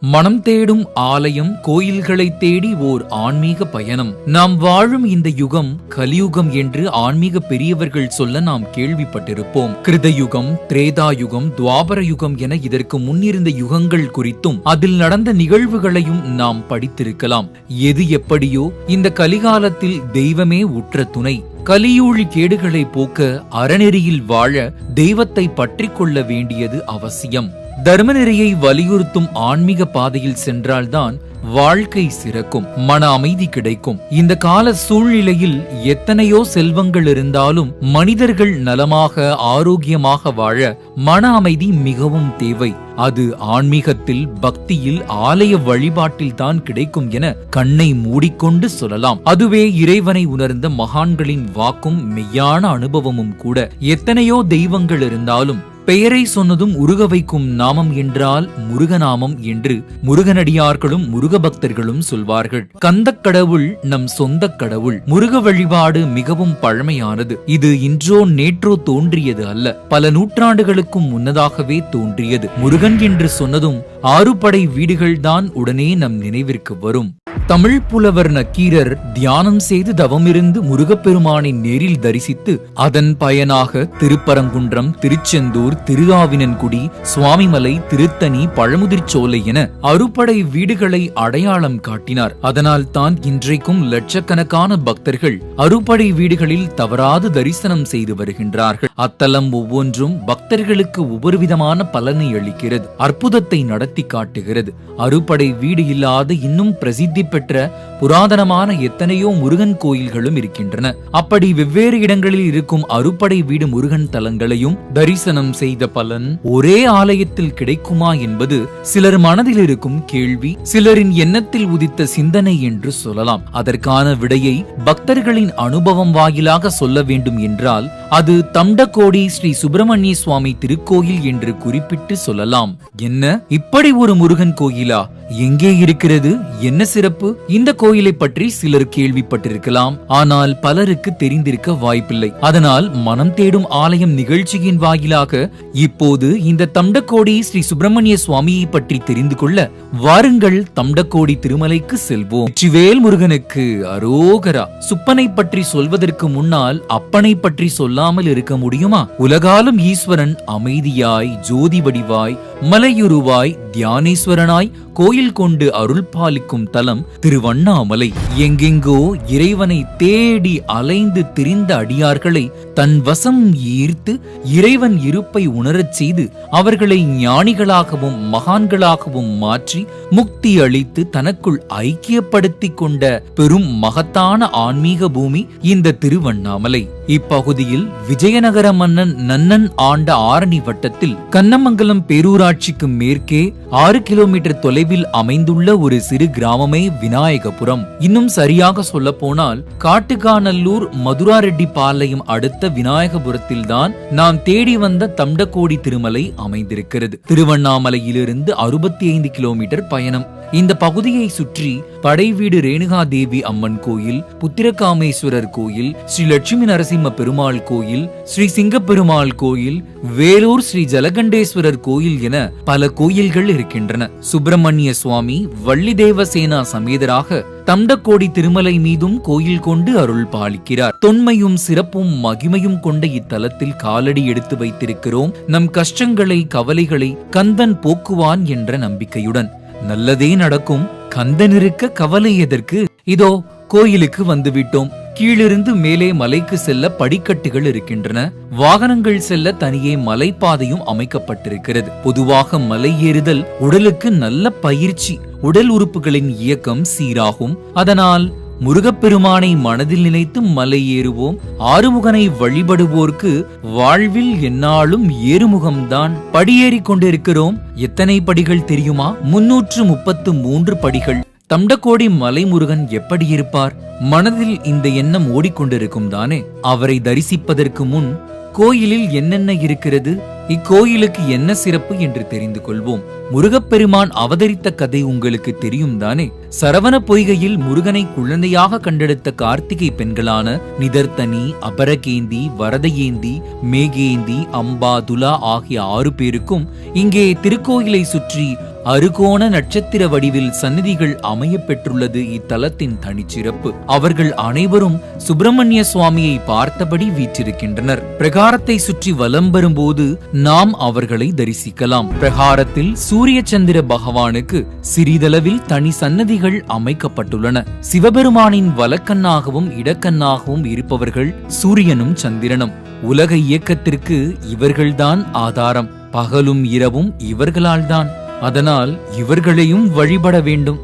மனம் தேடும் ஆலயம் கோயில்களை தேடி ஓர் ஆன்மீக பயணம். நாம் வாழும் இந்த யுகம் கலியுகம் என்று ஆன்மீக பெரியவர்கள் சொல்ல நாம் கேள்விப்பட்டிருப்போம். கிருதயுகம் திரேதா யுகம் துவாபர யுகம் என இதற்கு முன்னிருந்த யுகங்கள் குறித்தும் அதில் நடந்த நிகழ்வுகளையும் நாம் படித்திருக்கலாம். எது எப்படியோ இந்த கலிகாலத்தில் தெய்வமே உற்ற துணை. கலியூழி கேடுகளை போக்க அறநெறியில் வாழ தெய்வத்தை பற்றிக்கொள்ள வேண்டியது அவசியம். தர்மநெறியை வலியுறுத்தும் ஆன்மீக பாதையில் சென்றால்தான் வாழ்க்கை சிறக்கும் மன அமைதி கிடைக்கும். இந்த கால சூழ்நிலையில் எத்தனையோ செல்வங்கள் இருந்தாலும் மனிதர்கள் நலமாக ஆரோக்கியமாக வாழ மன அமைதி மிகவும் தேவை. அது ஆன்மீகத்தில் பக்தியில் ஆலய வழிபாட்டில் தான் கிடைக்கும் என கண்ணை மூடிக்கொண்டு சொல்லலாம். அதுவே இறைவனை உணர்ந்த மகான்களின் வாக்கும் மெய்யான அனுபவமும் கூட எத்தனையோ தெய்வங்கள் இருந்தாலும் பெயரை சொன்னதும் உருக வைக்கும் நாமம் என்றால் முருகநாமம் என்று முருகனடியார்களும் முருக பக்தர்களும் சொல்வார்கள். கந்தக் கடவுள் நம் சொந்த கடவுள். முருக வழிபாடு மிகவும் பழமையானது. இது இன்றோ நேற்றோ தோன்றியது அல்ல. பல நூற்றாண்டுகளுக்கும் முன்னதாகவே தோன்றியது. முருகன் என்று சொன்னதும் ஆறுபடை வீடுகள்தான் உடனே நம் நினைவிற்கு வரும். தமிழ் புலவர் நக்கீரர் தியானம் செய்து தவமிருந்து முருகப்பெருமானை நேரில் தரிசித்து அதன் பயனாக திருப்பரங்குன்றம் திருச்செந்தூர் திருஆவினன்குடி சுவாமிமலை திருத்தணி பழமுதிர்ச்சோலை என அறுபடை வீடுகளை அடையாளம் காட்டினார். அதனால் தான் இன்றைக்கும் லட்சக்கணக்கான பக்தர்கள் அறுபடை வீடுகளில் தவறாது தரிசனம் செய்து வருகின்றார்கள். அத்தலம் ஒவ்வொன்றும் பக்தர்களுக்கு ஒவ்வொரு விதமான பலனை அளிக்கிறது அற்புதத்தை நடத்தி காட்டுகிறது. அறுபடை வீடு இல்லாத இன்னும் பிரசித்தி பிரசித்தி பெற்ற புராதனமான எத்தனையோ முருகன் கோயில்களும் இருக்கின்றன. அப்படி வெவ்வேறு இடங்களில் இருக்கும் அறுப்படை வீடு முருகன் தலங்களையும் தரிசனம் செய்த பலன் ஒரே ஆலயத்தில் கிடைக்குமா என்பது சிலர் மனதில் இருக்கும் கேள்வி சிலரின் எண்ணத்தில் உதித்த சிந்தனை என்று சொல்லலாம். அதற்கான விடையை பக்தர்களின் அனுபவம் வாயிலாக சொல்ல வேண்டும் என்றால் அது தம்டகோடி ஸ்ரீ சுப்பிரமணிய சுவாமி திருக்கோயில் என்று குறிப்பிட்டு சொல்லலாம். என்ன? இப்படி ஒரு முருகன் கோயிலா? எங்கே இருக்கிறது? என்ன சிறப்பு? இந்த கோயிலை பற்றி சிலர் கேள்விப்பட்டிருக்கலாம். ஆனால் பலருக்கு தெரிந்திருக்க வாய்ப்பில்லை. அதனால் மனம் தேடும் ஆலயம் நிகழ்ச்சியின் வாயிலாக இப்போது இந்த தண்டக்கோடி ஸ்ரீ சுப்பிரமணிய சுவாமியை பற்றி தெரிந்து கொள்ள வாருங்கள் தண்டக்கோடி திருமலைக்கு செல்வோம். வெற்றிவேல் முருகனுக்கு அரோகரா. சுப்பனை பற்றி சொல்வதற்கு முன்னால் அப்பனை பற்றி சொல்லாமல் இருக்க முடியுமா? உலகாலும் ஈஸ்வரன் அமைதியாய் ஜோதி வடிவாய் மலையுருவாய் தியானேஸ்வரனாய் கோயில் கொண்டு அருள் பாலிக்கும் தலம் திருவண்ணாமலை. எங்கெங்கோ இறைவனை தேடி அலைந்து திரிந்த அடியார்களை தன் வசம் ஈர்த்து இறைவன் இருப்பை உணரச் செய்து அவர்களை ஞானிகளாகவும் மகான்களாகவும் மாற்றி முக்தி அளித்து தனக்குள் ஐக்கியப்படுத்திக் கொண்ட பெரும் மகத்தான ஆன்மீக பூமி இந்த திருவண்ணாமலை. இப்பகுதியில் விஜயநகர மன்னன் நன்னன் ஆண்ட ஆரணி வட்டத்தில் கண்ணமங்கலம் பேரூராட்சிக்கு மேற்கே ஆறு கிலோமீட்டர் தொலைவில் அமைந்துள்ள ஒரு சிறு கிராமமே விநாயகபுரம். இன்னும் சரியாக சொல்ல போனால் காட்டுக்காநல்லூர் மதுராரெட்டிப்பாளையம் அடுத்த விநாயகபுரத்தில்தான் நாம் தேடி வந்த தண்டக்கோடி திருமலை அமைந்திருக்கிறது. திருவண்ணாமலையிலிருந்து அறுபத்தி ஐந்து கிலோமீட்டர் பயணம். இந்த பகுதியை சுற்றி படைவீடு ரேணுகா தேவி அம்மன் கோயில் புத்திரகாமேஸ்வரர் கோயில் ஸ்ரீ லட்சுமி நரசிம்ம பெருமாள் கோயில் ஸ்ரீ சிங்கப்பெருமாள் கோயில் வேலூர் ஸ்ரீ ஜலகண்டேஸ்வரர் கோயில் என பல கோயில்கள் இருக்கின்றன. சுப்பிரமணிய சுவாமி வள்ளி தேவசேனா சமேதராக தண்டக்கோடி திருமலை மீதும் கோயில் கொண்டு அருள் பாலிக்கிறார். தொன்மையும் சிறப்பும் மகிமையும் கொண்ட இத்தலத்தில் காலடி எடுத்து வைத்திருக்கிறோம். நம் கஷ்டங்களை கவலைகளை கந்தன் போக்குவான் என்ற நம்பிக்கையுடன். நல்லதே நடக்கும். கந்தனிருக்க கவலை எதற்கு? இதோ கோயிலுக்கு வந்துவிட்டோம். கீழிருந்து மேலே மலைக்கு செல்ல படிக்கட்டுகள் இருக்கின்றன. வாகனங்கள் செல்ல தனியே மலைப்பாதையும் அமைக்கப்பட்டிருக்கிறது. பொதுவாக மலை ஏறுதல் உடலுக்கு நல்ல பயிற்சி. உடல் உறுப்புகளின் இயக்கம் சீராகும். அதனால் முருகப்பெருமானை மனதில் நினைத்து மலை ஏறுவோம் ஆறுமுகனை வழிபடுவோர்க்கு வாழ்வில் என்னாலும் ஏறுமுகம்தான் படியேறி கொண்டிருக்கிறோம். எத்தனை படிகள் தெரியுமா? முன்னூற்று முப்பத்து மூன்று படிகள். தண்டக்கோடி மலைமுருகன் எப்படி இருப்பார்? மனதில் இந்த எண்ணம் ஓடிக்கொண்டிருக்கும் தானே. அவரை தரிசிப்பதற்கு முன் கோயிலில் என்னென்ன இருக்கிறது? இக்கோயிலுக்கு என்ன சிறப்பு என்று தெரிந்து கொள்வோம். முருகப்பெருமான் அவதரித்த கதை உங்களுக்கு தெரியும் தானே? சரவண பொய்கையில் முருகனை குழந்தையாக கண்டெடுத்த கார்த்திகை பெண்களான நிதர்த்தனி அபரகேந்தி வரதயேந்தி மேகேந்தி அம்பா துலா ஆகிய ஆறு பேருக்கும் இங்கே திருக்கோயிலை சுற்றி அருகோண நட்சத்திர வடிவில் சன்னதிகள் அமைய பெற்றுள்ளது இத்தலத்தின் தனிச்சிறப்பு. அவர்கள் அனைவரும் சுப்பிரமணிய சுவாமியை பார்த்தபடி வீற்றிருக்கின்றனர். பிரகாரத்தை சுற்றி வலம் வரும்போது நாம் அவர்களை தரிசிக்கலாம். பிரகாரத்தில் சூரிய சந்திர பகவானுக்கு சிறிதளவில் தனி சன்னதிகள் அமைக்கப்பட்டுள்ளன. சிவபெருமானின் வலக்கண்ணாகவும் இடக்கண்ணாகவும் இருப்பவர்கள் சூரியனும் சந்திரனும். உலக இயக்கத்திற்கு இவர்கள்தான் ஆதாரம். பகலும் இரவும் இவர்களால்தான். அதனால் இவர்களையும் வழிபட வேண்டும்.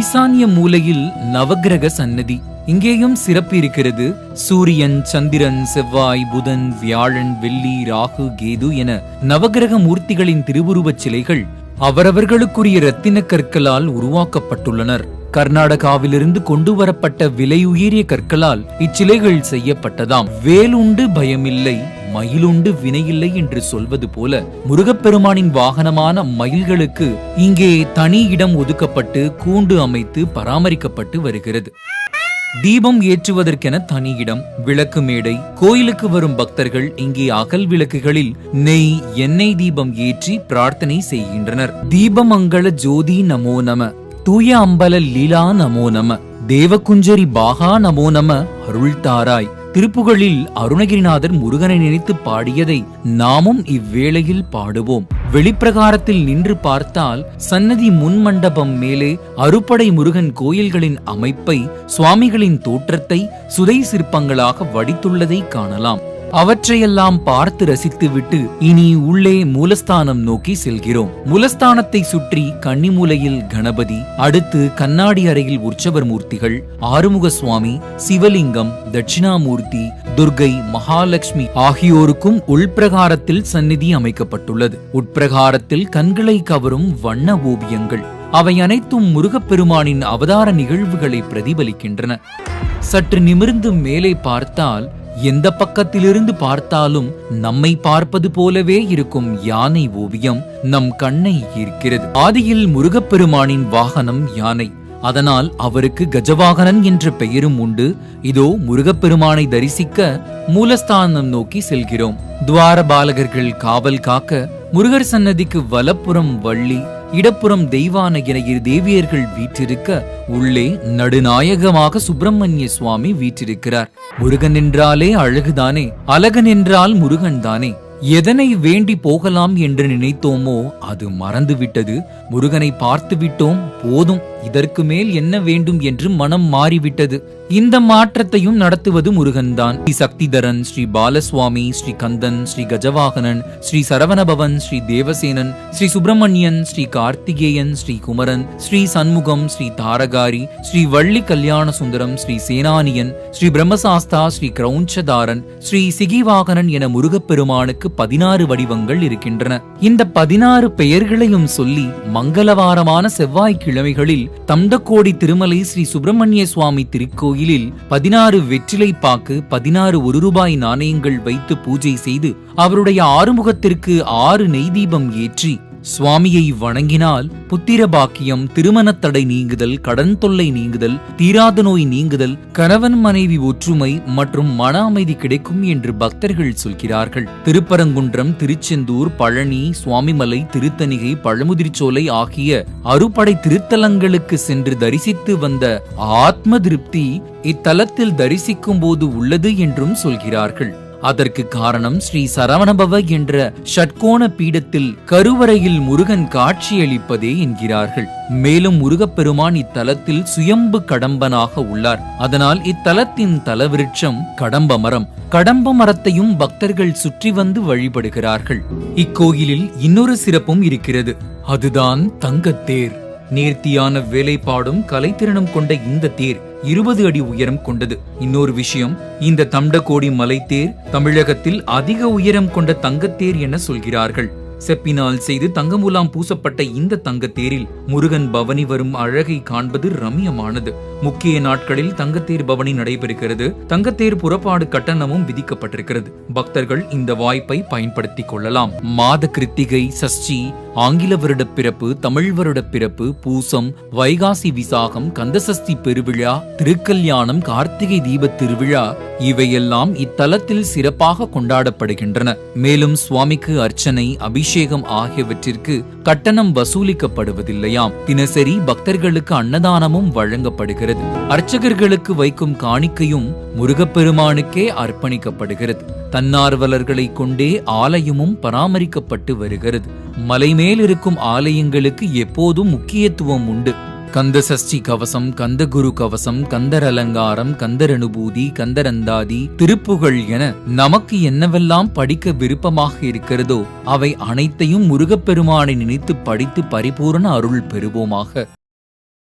ஈசானிய மூலையில் நவக்கிரக சன்னதி இங்கேயும் சிறப்பு இருக்கிறது. சூரியன் சந்திரன் செவ்வாய் புதன் வியாழன் வெள்ளி ராகு கேது என நவக்கிரக மூர்த்திகளின் திருவுருவச் சிலைகள் அவரவர்களுக்குரிய இரத்தின கற்களால் உருவாக்கப்பட்டுள்ளனர். கர்நாடகாவிலிருந்து கொண்டு வரப்பட்ட விலையுயரிய கற்களால் இச்சிலைகள் செய்யப்பட்டதாம். வேலுண்டு பயமில்லை. மயிலுண்டு வினையில்லை என்று சொல்வது போல முருகப்பெருமானின் வாகனமான மயில்களுக்கு இங்கே தனி இடம் ஒதுக்கப்பட்டு கூண்டு அமைத்து பராமரிக்கப்பட்டு வருகிறது. தீபம் ஏற்றுவதற்கென தனி இடம் விளக்கு மேடை கோயிலுக்கு வரும் பக்தர்கள் இங்கே அகல் விளக்குகளில் நெய் எண்ணெய் தீபம் ஏற்றி பிரார்த்தனை செய்கின்றனர். தீபமங்கள ஜோதி நமோ நம தூய அம்பல லீலா நமோ நம தேவகுஞ்சரி பாகா நமோ நம அருள் திருப்புகளில் திருப்புகழில் அருணகிரிநாதர் முருகனை நினைத்து பாடியதை நாமும் இவ்வேளையில் பாடுவோம். வெளிப்பிரகாரத்தில் நின்று பார்த்தால் சன்னதி முன்மண்டபம் மேலே அறுபடை முருகன் கோயில்களின் அமைப்பை சுவாமிகளின் தோற்றத்தை சுதை சிற்பங்களாக வடித்துள்ளதை காணலாம். அவற்றையெல்லாம் பார்த்து ரசித்துவிட்டு இனி உள்ளே மூலஸ்தானம் நோக்கி செல்கிறோம். மூலஸ்தானத்தை சுற்றி கன்னிமூலையில் கணபதி அடுத்து கண்ணாடி அறையில் உற்சவர் மூர்த்திகள் ஆறுமுக சுவாமி சிவலிங்கம் தட்சிணாமூர்த்தி துர்கை மகாலட்சுமி ஆகியோருக்கும் உள்பிரகாரத்தில் சந்நிதி அமைக்கப்பட்டுள்ளது. உட்பிரகாரத்தில் கண்களை கவரும் வண்ண ஓவியங்கள். அவை அனைத்தும் முருகப்பெருமானின் அவதார நிகழ்வுகளை பிரதிபலிக்கின்றன. சற்று நிமிர்ந்து மேலே பார்த்தால் எந்த பக்கத்திலிருந்து பார்த்தாலும் நம்மை பார்ப்பது போலவே இருக்கும் யானை ஓவியம் நம் கண்ணை ஈர்க்கிறது. ஆதியில் முருகப்பெருமானின் வாகனம் யானை. அதனால் அவருக்கு கஜவாகனன் என்ற பெயரும் உண்டு. இதோ முருகப்பெருமானை தரிசிக்க மூலஸ்தானம் நோக்கி செல்கிறோம். துவார பாலகர்கள் காவல் காக்க முருகர் சன்னதிக்கு வலப்புறம் வள்ளி இடப்புறம் தெய்வான என இரு தேவியர்கள் வீற்றிருக்க உள்ளே நடுநாயகமாக சுப்பிரமணிய சுவாமி வீற்றிருக்கிறார். முருகன் என்றாலே அழகுதானே? அழகன் என்றால் முருகன் தானே? எதனை வேண்டி போகலாம் என்று நினைத்தோமோ அது மறந்துவிட்டது. முருகனை பார்த்து விட்டோம் போதும். இதற்கு மேல் என்ன வேண்டும் என்று மனம் மாறிவிட்டது. இந்த மாற்றத்தையும் நடத்துவது முருகன்தான். ஸ்ரீ சக்திதரன் ஸ்ரீ பாலசுவாமி ஸ்ரீ கந்தன் ஸ்ரீ கஜவாகனன் ஸ்ரீ சரவணபவன் ஸ்ரீ தேவசேனன் ஸ்ரீ சுப்பிரமணியன் ஸ்ரீ கார்த்திகேயன் ஸ்ரீ குமரன் ஸ்ரீ சண்முகம் ஸ்ரீ தாரகாரி ஸ்ரீ வள்ளி கல்யாண சுந்தரம் ஸ்ரீ சேனானியன் ஸ்ரீ பிரம்மசாஸ்தா ஸ்ரீ கிரௌஞ்சதாரன் ஸ்ரீ சிகிவாகனன் என முருகப்பெருமானுக்கு பதினாறு வடிவங்கள் இருக்கின்றன. இந்த பதினாறு பெயர்களையும் சொல்லி மங்களவாரமான செவ்வாய்க்கிழமைகளில் தம்டக்கோடி திருமலை ஸ்ரீ சுப்பிரமணிய சுவாமி திருக்கோயிலில் பதினாறு வெற்றிலை பாக்கு பதினாறு ஒரு ரூபாய் நாணயங்கள் வைத்து பூஜை செய்து அவருடைய ஆறுமுகத்திற்கு ஆறு நெய் தீபம் ஏற்றி சுவாமியை வணங்கினால் புத்திர பாக்கியம் திருமணத் தடை நீங்குதல் கடன் தொல்லை நீங்குதல் தீராத நோய் நீங்குதல் கணவன் மனைவி ஒற்றுமை மற்றும் மன அமைதி கிடைக்கும் என்று பக்தர்கள் சொல்கிறார்கள். திருப்பரங்குன்றம் திருச்செந்தூர் பழனி சுவாமிமலை திருத்தணிகை பழமுதிர்ச்சோலை ஆகிய அறுபடை திருத்தலங்களுக்கு சென்று தரிசித்து வந்த ஆத்ம திருப்தி இத்தலத்தில் தரிசிக்கும் போது உள்ளது என்றும் சொல்கிறார்கள். அதற்கு காரணம் ஸ்ரீ சரவணபவ என்ற ஷட்கோண பீடத்தில் கருவறையில் முருகன் காட்சியளிப்பதே என்கிறார்கள். மேலும் முருகப்பெருமான் இத்தலத்தில் சுயம்பு கடம்பனாக உள்ளார். அதனால் இத்தலத்தின் தலவிருட்சம் கடம்ப மரம் கடம்ப மரத்தையும் பக்தர்கள் சுற்றி வந்து வழிபடுகிறார்கள். இக்கோயிலில் இன்னொரு சிறப்பும் இருக்கிறது. அதுதான் தங்கத்தேர். நேர்த்தியான வேலைப்பாடும் கலைத்திறனும் கொண்ட இந்த தேர் இருபது அடி உயரம் கொண்டது. இன்னொரு விஷயம் இந்த தண்டகோடி மலைத்தேர் தமிழகத்தில் அதிக உயரம் கொண்ட தங்கத்தேர் என சொல்கிறார்கள். செப்பினால் செய்து தங்கமுலாம் பூசப்பட்ட இந்த தங்கத்தேரில் முருகன் பவனி வரும் அழகை காண்பது ரம்யமானது. முக்கிய நாட்களில் தங்கத்தேர் பவனி நடைபெறுகிறது. தங்கத்தேர் புறப்பாடு கட்டணமும் விதிக்கப்பட்டிருக்கிறது. பக்தர்கள் இந்த வாய்ப்பை பயன்படுத்திக் கொள்ளலாம். மாத கிருத்திகை சஷ்டி ஆங்கில வருட பிறப்பு தமிழ் வருட பிறப்பு பூசம் வைகாசி விசாகம் கந்தசஷ்டி பெருவிழா திருக்கல்யாணம் கார்த்திகை தீபத் திருவிழா இவையெல்லாம் இத்தலத்தில் சிறப்பாக கொண்டாடப்படுகின்றன. மேலும் சுவாமிக்கு அர்ச்சனை அபிஷேகம் ஆகியவற்றிற்கு கட்டணம் வசூலிக்கப்படுவதில்லையாம். தினசரி பக்தர்களுக்கு அன்னதானமும் வழங்கப்படுகிறது. அர்ச்சகர்களுக்கு வைக்கும் காணிக்கையும் முருகப்பெருமானுக்கே அர்ப்பணிக்கப்படுகிறது. தன்னார்வலர்களை கொண்டே ஆலயமும் பராமரிக்கப்பட்டு வருகிறது. மலைமேல் இருக்கும் ஆலயங்களுக்கு எப்போதும் முக்கியத்துவம் உண்டு. கந்த சஷ்டி கவசம் கந்தகுரு கவசம் கந்தர் அலங்காரம் கந்தர் அனுபூதி கந்தரந்தாதி திருப்புகழ் என நமக்கு என்னவெல்லாம் படிக்க விருப்பமாக இருக்கிறதோ அவை அனைத்தையும் முருகப்பெருமானை நினைத்து படித்து பரிபூரண அருள் பெறுவோமாக.